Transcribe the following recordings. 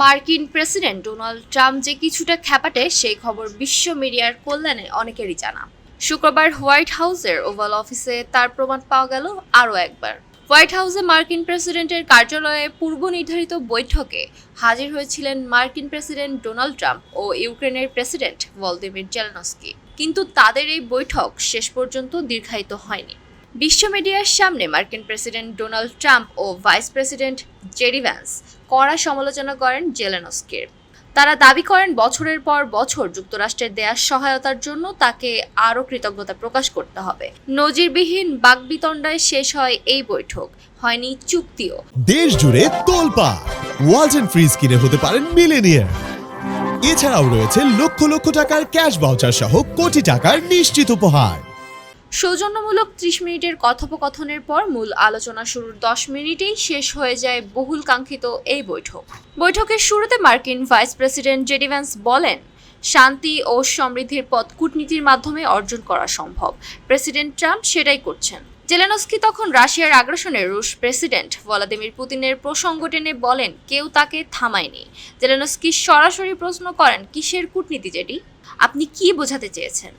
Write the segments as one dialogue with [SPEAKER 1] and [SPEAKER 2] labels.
[SPEAKER 1] মার্কিন president Donald Trump যে কিছুটা খ্যাপাটে, সেই খবর বিশ্ব মিডিয়ার কল্যাণে অনেকেরই জানা। শুক্রবার হোয়াইট হাউসের ওভাল অফিসে তার প্রমাণ পাওয়া গেল আরও একবার। হোয়াইট হাউসে মার্কিন প্রেসিডেন্টের কার্যালয়ে পূর্ব নির্ধারিত বৈঠকে হাজির হয়েছিলেন মার্কিন প্রেসিডেন্ট ডোনাল্ড ট্রাম্প ও ইউক্রেনের প্রেসিডেন্ট ভলদিমির জেলনস্কি। কিন্তু তাদের এই বৈঠক শেষ পর্যন্ত দীর্ঘায়িত হয়নি। বিশ্ব মিডিয়ার সামনে মার্কিন প্রেসিডেন্ট ডোনাল্ড ট্রাম্প ও ভাইস প্রেসিডেন্ট জেডি ভ্যান্স কড়া সমালোচনা করেন জেলেনস্কির। তারা দাবি করেন বছরের পর বছর যুক্তরাষ্ট্রের দেয়া সহায়তার জন্য তাকে আরও কৃতজ্ঞতা প্রকাশ করতে হবে। নজিরবিহীন বাগবিতণ্ডায় শেষ হয় এই বৈঠক, হয়নি চুক্তিও।
[SPEAKER 2] দেশ জুড়ে তোলপা, ওয়ালটন ফ্রিজ কিনে হতে পারেন মিলেনিয়ার এছাড়াও রয়েছে লক্ষ লক্ষ টাকার ক্যাশ ভাউচার সহ কোটি টাকার নিশ্চিত উপহার।
[SPEAKER 1] সৌজন্যমূলক ত্রিশ মিনিটের কথোপকথনের পর মূল আলোচনা শুরুর দশ মিনিটেই শেষ হয়ে যায় বহুল কাঙ্ক্ষিত এই বৈঠক। বৈঠকের শুরুতে মার্কিন ভাইস প্রেসিডেন্ট জেডি ভ্যান্স বলেন, শান্তি ও সমৃদ্ধির পথ কূটনীতির মাধ্যমে অর্জন করা সম্ভব। প্রেসিডেন্ট ট্রাম্প সেটাই করছেন। জেলেনস্কি তখন রাশিয়ার আগ্রাসনে রুশ প্রেসিডেন্ট ভলাদিমির পুতিনের প্রসঙ্গ টেনে বলেন, কেউ তাকে থামায়নি। জেলেনস্কি সরাসরি প্রশ্ন করেন, কিসের কূটনীতি যেটি আপনি কি বোঝাতে চেয়েছেন?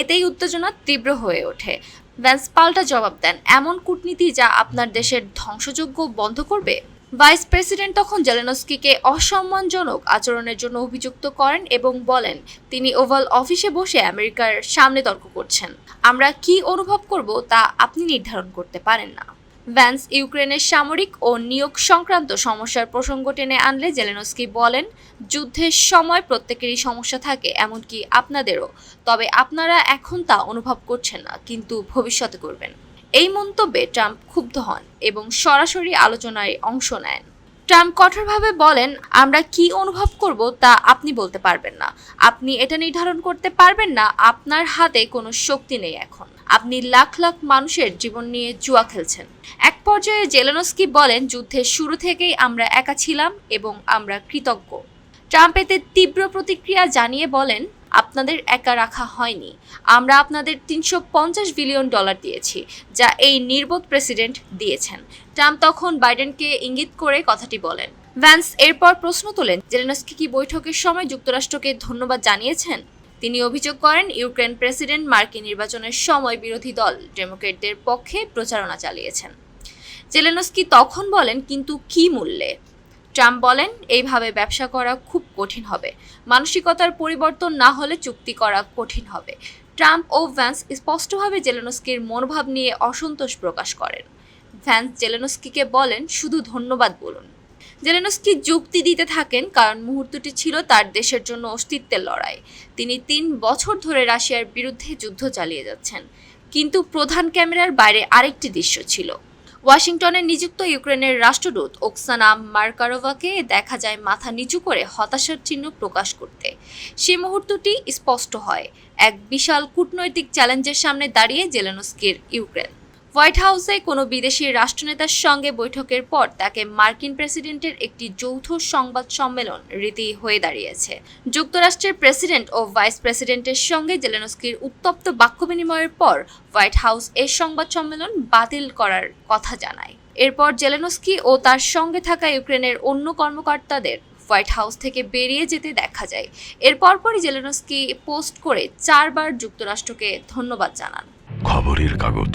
[SPEAKER 1] এতেই উত্তেজনা তীব্র হয়ে ওঠে। ভ্যান্স পাল্টা জবাব দেন, এমন কূটনীতি যা আপনার দেশের ধ্বংসযোগ্য বন্ধ করবে? ভাইস প্রেসিডেন্ট তখন জেলেনস্কিকে অসম্মানজনক আচরণের জন্য অভিযুক্ত করেন এবং বলেন, তিনি ওভাল অফিসে বসে আমেরিকার সামনে তর্ক করছেন। আমরা কি অনুভব করব তা আপনি নির্ধারণ করতে পারেন না। ভ্যান্স ইউক্রেনের সামরিক ও নিয়োগ সংক্রান্ত সমস্যার প্রসঙ্গ টেনে আনলে জেলেনস্কি বলেন, যুদ্ধের সময় প্রত্যেকেরই সমস্যা থাকে, এমনকি আপনাদেরও। তবে আপনারা এখন তা অনুভব করছেন না, কিন্তু ভবিষ্যতে করবেন। এই মন্তব্যে ট্রাম্প ক্ষুব্ধ হন এবং সরাসরি আলোচনায় অংশ নেন। ট্রাম্প কঠোরভাবে বলেন, আমরা কি অনুভব করব তা আপনি বলতে পারবেন না। আপনি এটা নির্ধারণ করতে পারবেন না, আপনার হাতে কোনো শক্তি নেই এখন। আপনি লাখ লাখ মানুষের জীবন নিয়ে জুয়া খেলছেন। এক পর্যায়ে জেলেনস্কি বলেন, যুদ্ধের শুরু থেকেই আমরা একা ছিলাম এবং আমরা কৃতজ্ঞ। ট্রাম্প এতে তীব্র প্রতিক্রিয়া জানিয়ে বলেন, আপনাদের একা রাখা হয়নি। আমরা আপনাদের তিনশো পঞ্চাশ বিলিয়ন ডলার দিয়েছি, যা এই নির্বোধ প্রেসিডেন্ট দিয়েছেন। ট্রাম্প তখন বাইডেনকে ইঙ্গিত করে কথাটি বলেন। ভ্যান্স এরপর প্রশ্ন তোলেন, জেলেনস্কি কি বৈঠকের সময় যুক্তরাষ্ট্রকে ধন্যবাদ জানিয়েছেন? তিনি অভিযোগ করেন, ইউক্রেন প্রেসিডেন্ট মার্কিন নির্বাচনের সময় বিরোধী দল ডেমোক্রেটদের পক্ষে প্রচারণা চালিয়েছেন। জেলেনস্কি তখন বলেন, কিন্তু কি মূল্যে? ট্রাম্প বলেন, এইভাবে ব্যবসা করা খুব কঠিন হবে। মানসিকতার পরিবর্তন না হলে চুক্তি করা কঠিন হবে। ট্রাম্প ও ভ্যান্স স্পষ্টভাবে জেলেনস্কির মনোভাব নিয়ে অসন্তোষ প্রকাশ করেন। ভ্যান্স জেলেনস্কিকে বলেন, শুধু ধন্যবাদ বলুন। জেলেনস্কি যুক্তি দিতে থাকেন কারণ মুহূর্তটি ছিল তার দেশের জন্য অস্তিত্বের লড়াই। তিনি তিন বছর ধরে রাশিয়ার বিরুদ্ধে যুদ্ধ চালিয়ে যাচ্ছেন। কিন্তু প্রধান ক্যামেরার বাইরে আরেকটি দৃশ্য ছিল। ওয়াশিংটনে নিযুক্ত ইউক্রেনের রাষ্ট্রদূত ওকসানা মার্কারোভাকে দেখা যায় মাথা নিচু করে হতাশার চিহ্ন প্রকাশ করতে। সে মুহূর্তটি স্পষ্ট হয়। এক বিশাল কূটনৈতিক চ্যালেঞ্জের সামনে দাঁড়িয়ে জেলেনস্কির ইউক্রেন। হোয়াইট হাউসে কোনো বিদেশি রাষ্ট্রনেতার সঙ্গে বৈঠকের পর তাকে মার্কিন প্রেসিডেন্টের একটি যৌথ সংবাদ সম্মেলন রীতি হয়ে দাঁড়িয়েছে। যুক্তরাষ্ট্রের প্রেসিডেন্ট ও ভাইস প্রেসিডেন্টের সঙ্গে জেলেনস্কির উত্তপ্ত বাক্য বিনিময়ের পর হোয়াইট হাউস এই সংবাদ সম্মেলন বাতিল করার কথা জানায়। এরপর জেলেনস্কি ও তার সঙ্গে থাকা ইউক্রেনের অন্য কর্মকর্তাদের হোয়াইট হাউস থেকে বেরিয়ে যেতে দেখা যায়। এর পরপরই জেলেনস্কি পোস্ট করে চারবার যুক্তরাষ্ট্রকে ধন্যবাদ জানান।
[SPEAKER 3] খবরের কাগজ।